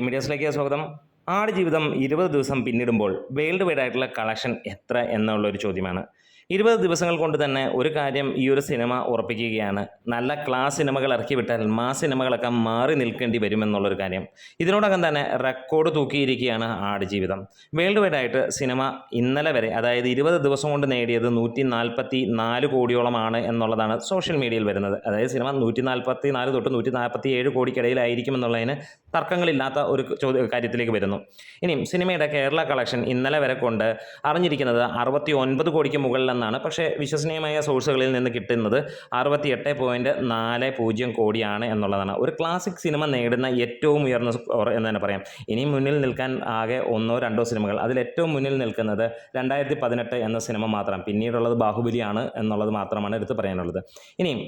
മീഡിയസിലേക്ക് സ്വാഗതം. ആട് ജീവിതം ഇരുപത് ദിവസം പിന്നിടുമ്പോൾ വേൾഡ് വൈഡ് ആയിട്ടുള്ള കളക്ഷൻ എത്ര എന്നുള്ള ഒരു ചോദ്യമാണ്. ഇരുപത് ദിവസങ്ങൾ കൊണ്ട് തന്നെ ഒരു കാര്യം ഈ ഒരു സിനിമ ഉറപ്പിക്കുകയാണ്. നല്ല ക്ലാസ് സിനിമകൾ ഇറക്കി വിട്ടാൽ മാ സിനിമകളൊക്കെ മാറി നിൽക്കേണ്ടി വരുമെന്നുള്ളൊരു കാര്യം. ഇതിനോടകം തന്നെ റെക്കോർഡ് തൂക്കിയിരിക്കുകയാണ് ആട് ജീവിതം. വേൾഡ് വൈഡ് ആയിട്ട് സിനിമ ഇന്നലെ വരെ അതായത് ഇരുപത് ദിവസം കൊണ്ട് നേടിയത് നൂറ്റി നാൽപ്പത്തി നാല് കോടിയോളമാണ് എന്നുള്ളതാണ് സോഷ്യൽ മീഡിയയിൽ വരുന്നത്. അതായത് സിനിമ നൂറ്റി നാൽപ്പത്തി നാല് തൊട്ട് നൂറ്റി നാൽപ്പത്തി ഏഴ് കോടിക്കിടയിലായിരിക്കും എന്നുള്ളതിന് തർക്കങ്ങളില്ലാത്ത ഒരു ചോദ്യ കാര്യത്തിലേക്ക് വരുന്നു. ഇനിയും സിനിമയുടെ കേരള കളക്ഷൻ ഇന്നലെ വരെ കൊണ്ട് അറിഞ്ഞിരിക്കുന്നത് അറുപത്തി ഒൻപത് കോടിക്ക് മുകളിലെന്നാണ് പക്ഷേ വിശ്വസനീയമായ സോഴ്സുകളിൽ നിന്ന് കിട്ടുന്നത് അറുപത്തി എട്ട് പോയിന്റ് നാല് പൂജ്യം കോടിയാണ് എന്നുള്ളതാണ്. ഒരു ക്ലാസിക് സിനിമ നേടുന്ന ഏറ്റവും ഉയർന്ന സ്കോർ എന്ന് തന്നെ പറയാം. ഇനി മുന്നിൽ നിൽക്കാൻ ആകെ ഒന്നോ രണ്ടോ സിനിമകൾ. അതിൽ ഏറ്റവും മുന്നിൽ നിൽക്കുന്നത് രണ്ടായിരത്തി പതിനെട്ട് എന്ന സിനിമ മാത്രം. പിന്നീടുള്ളത് ബാഹുബലിയാണ് എന്നുള്ളത് മാത്രമാണ് എടുത്തു പറയാനുള്ളത്. ഇനിയും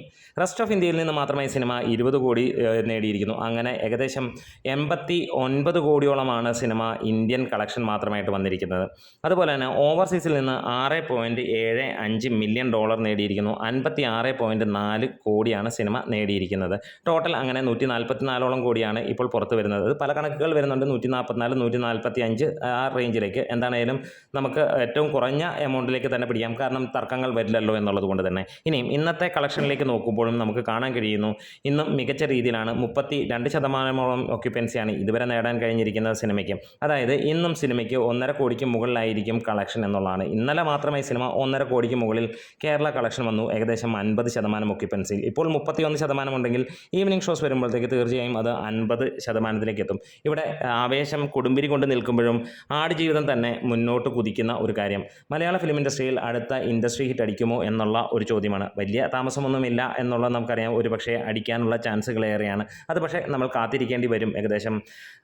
റെസ്റ്റ് ഓഫ് ഇന്ത്യയിൽ നിന്ന് മാത്രമേ സിനിമ ഇരുപത് കോടി നേടിയിരിക്കുന്നു. അങ്ങനെ ഏകദേശം എൺപത്തി ഒൻപത് കോടിയോളമാണ് സിനിമ ഇന്ത്യൻ കളക്ഷൻ മാത്രമായിട്ട് വന്നിരിക്കുന്നത്. അതുപോലെ തന്നെ ഓവർസീസിൽ നിന്ന് ആറ് പോയിന്റ് ഏഴ് അഞ്ച് മില്യൺ ഡോളർ നേടിയിരിക്കുന്നു. അൻപത്തി ആറ് പോയിന്റ് നാല് കോടിയാണ് സിനിമ നേടിയിരിക്കുന്നത്. ടോട്ടൽ അങ്ങനെ നൂറ്റി നാൽപ്പത്തി നാലോളം കോടിയാണ് ഇപ്പോൾ പുറത്ത് വരുന്നത്. പല കണക്കുകൾ വരുന്നുണ്ട്. നൂറ്റി നാൽപ്പത്തിനാല് നൂറ്റി നാൽപ്പത്തി അഞ്ച് ആ റേഞ്ചിലേക്ക് എന്താണേലും നമുക്ക് ഏറ്റവും കുറഞ്ഞ എമൗണ്ടിലേക്ക് തന്നെ പിടിക്കാം. കാരണം തർക്കങ്ങൾ വരില്ലല്ലോ എന്നുള്ളത് കൊണ്ട് തന്നെ. ഇനിയും ഇന്നത്തെ കളക്ഷനിലേക്ക് നോക്കുമ്പോഴും നമുക്ക് കാണാൻ കഴിയുന്നു. ഇന്നും മികച്ച രീതിയിലാണ്. മുപ്പത്തി രണ്ട് ശതമാനമോളം ഒക്യുപ്പൻസിയാണ് ഇതുവരെ നേടാൻ കഴിഞ്ഞിരിക്കുന്നത് സിനിമയ്ക്ക്. അതായത് ഇന്നും സിനിമയ്ക്ക് ഒന്നര കോടിക്ക് മുകളിലായിരിക്കും കളക്ഷൻ എന്നുള്ളതാണ്. ഇന്നലെ മാത്രമേ സിനിമ ഒന്നര കോടിക്ക് മുകളിൽ കേരള കളക്ഷൻ വന്നു. ഏകദേശം അൻപത് ശതമാനം ഒക്യുപ്പൻസി ഇപ്പോൾ മുപ്പത്തിയൊന്ന് ശതമാനം ഉണ്ടെങ്കിൽ ഈവനിങ് ഷോസ് വരുമ്പോഴത്തേക്ക് തീർച്ചയായും അത് അൻപത് ശതമാനത്തിലേക്ക് എത്തും. ഇവിടെ ആവേശം കൊടുമ്പിരി കൊണ്ട് നിൽക്കുമ്പോഴും ആടുജീവിതം തന്നെ മുന്നോട്ട് കുതിക്കുന്ന ഒരു കാര്യം. മലയാള ഫിലിം ഇൻഡസ്ട്രിയിൽ അടുത്ത ഇൻഡസ്ട്രി ഹിറ്റ് അടിക്കുമോ എന്നുള്ള ഒരു ചോദ്യമാണ്. വലിയ താമസമൊന്നുമില്ല എന്നുള്ളത് നമുക്കറിയാം. ഒരു പക്ഷേ അടിക്കാനുള്ള ചാൻസുകൾ ഏറെയാണ് അത് പക്ഷേ നമ്മൾ കാത്തിരിക്കേണ്ടി വരും. ഏകദേശം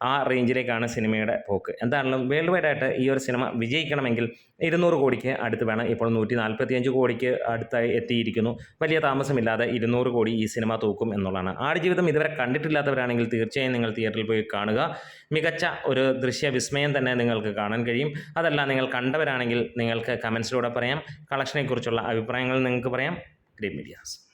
ആ റേഞ്ചിലേക്കാണ് സിനിമയുടെ പോക്ക്. എന്താണെങ്കിലും വേൾഡ് വൈഡ് ആയിട്ട് ഈ ഒരു സിനിമ വിജയിക്കണമെങ്കിൽ ഇരുന്നൂറ് കോടിക്ക് അടുത്ത് വേണം ഇപ്പോൾ നൂറ്റി നാൽപ്പത്തിയഞ്ച് കോടിക്ക് അടുത്തായി എത്തിയിരിക്കുന്നു. വലിയ താമസമില്ലാതെ ഇരുന്നൂറ് കോടി ഈ സിനിമ തൂക്കും എന്നുള്ളതാണ്. ആടുജീവിതം ഇതുവരെ കണ്ടിട്ടില്ലാത്തവരാണെങ്കിൽ തീർച്ചയായും നിങ്ങൾ തിയേറ്ററിൽ പോയി കാണുക. മികച്ച ഒരു ദൃശ്യ വിസ്മയം തന്നെ നിങ്ങൾക്ക് കാണാൻ കഴിയും. അതല്ല നിങ്ങൾ കണ്ടവരാണെങ്കിൽ നിങ്ങൾക്ക് കമൻസിലൂടെ പറയാം. കളക്ഷനെക്കുറിച്ചുള്ള അഭിപ്രായങ്ങൾ നിങ്ങൾക്ക് പറയാം. Green medias.